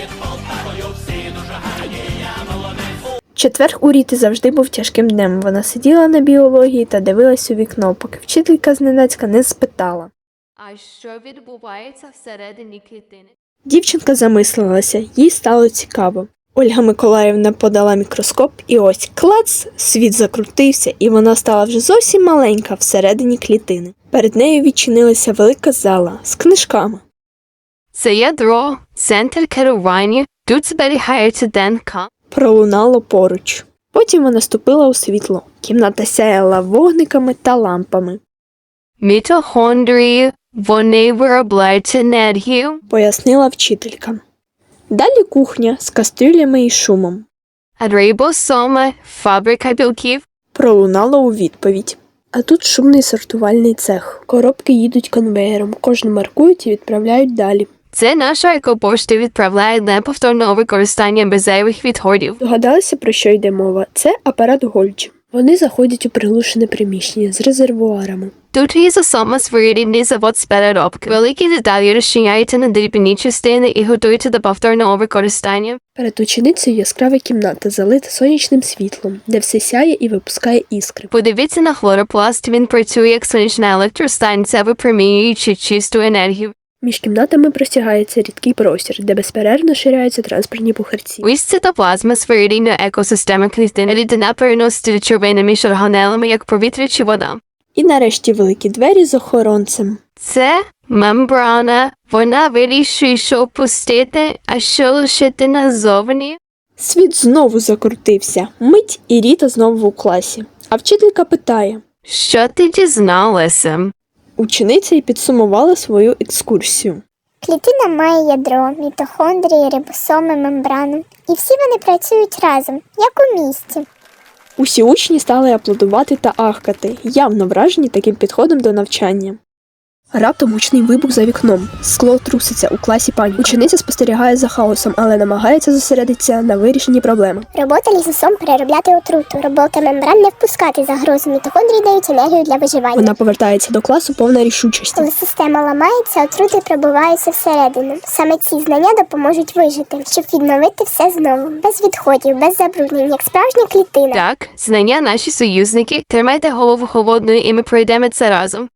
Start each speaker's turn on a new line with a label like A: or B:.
A: під Полтавою. Четвер у Ріти завжди був тяжким днем. Вона сиділа на біології та дивилась у вікно, поки вчителька зненацька не спитала.
B: А що відбувається всередині клітини?
A: Дівчинка замислилася, їй стало цікаво. Ольга Миколаївна подала мікроскоп, і ось клац, світ закрутився, і вона стала вже зовсім маленька всередині клітини. Перед нею відчинилася велика зала з книжками.
B: Це ядро, центр керування, тут зберігається ДНК.
A: Пролунало поруч. Потім вона ступила у світло. Кімната сяяла вогниками та лампами,
B: Мітохондрії, вони виробляють енергію,
A: пояснила вчителька. Далі кухня з кастрюлями і шумом.
B: рибосоми, фабрика білків.
A: Пролунало у відповідь. А тут шумний сортувальний цех. Коробки їдуть конвеєром, кожну маркують і відправляють далі.
B: Це наша екопошта відправляє неповторне використання без відходів.
A: Догадалися, про що йде мова? Це апарат Гольч. Вони заходять у приглушене приміщення з резервуарами.
B: Тут є саме своєрідний завод з переробки. Великі деталі розчиняються на дрібні частини і готуються до повторного використання.
A: Перед ученицею яскрава кімната, залита сонячним світлом, де все сяє і випускає іскри.
B: Подивіться на хлоропласт, він працює як сонячна електростанція, випромінюючи чисту енергію.
A: Між кімнатами простягається рідкий простір, де безперервно ширяються транспортні пухарці.
B: Ось цитоплазма своєрідна екосистема клітини, рідина переносить речовини між органелами, як повітря чи вода.
A: І нарешті великі двері з охоронцем.
B: Це мембрана, вона вирішує, що пустити, а що лишити назовні.
A: Світ знову закрутився. Мить і Ріта знову у класі. А вчителька питає.
B: Що ти дізналася?
A: Учениця й підсумувала свою екскурсію.
C: Клітина має ядро, мітохондрії, рибосоми, мембрану. І всі вони працюють разом, як у місті.
A: Усі учні стали аплодувати та ахкати, явно вражені таким підходом до навчання. Раптом гучний вибух за вікном. Скло труситься у класі пані. Учениця спостерігає за хаосом, але намагається зосередитися на вирішенні проблеми.
C: Робота лісосом переробляти отруту, робота мембран не впускати загрозу. Мітохондрії дають енергію для виживання.
A: Вона повертається до класу повна рішучості.
C: Коли система ламається, отрути пробиваються всередину. Саме ці знання допоможуть вижити, щоб відновити все знову, без відходів, без забруднень, як справжня клітина.
B: Так, знання наші союзники, тримайте голову холодною і ми пройдемо це разом.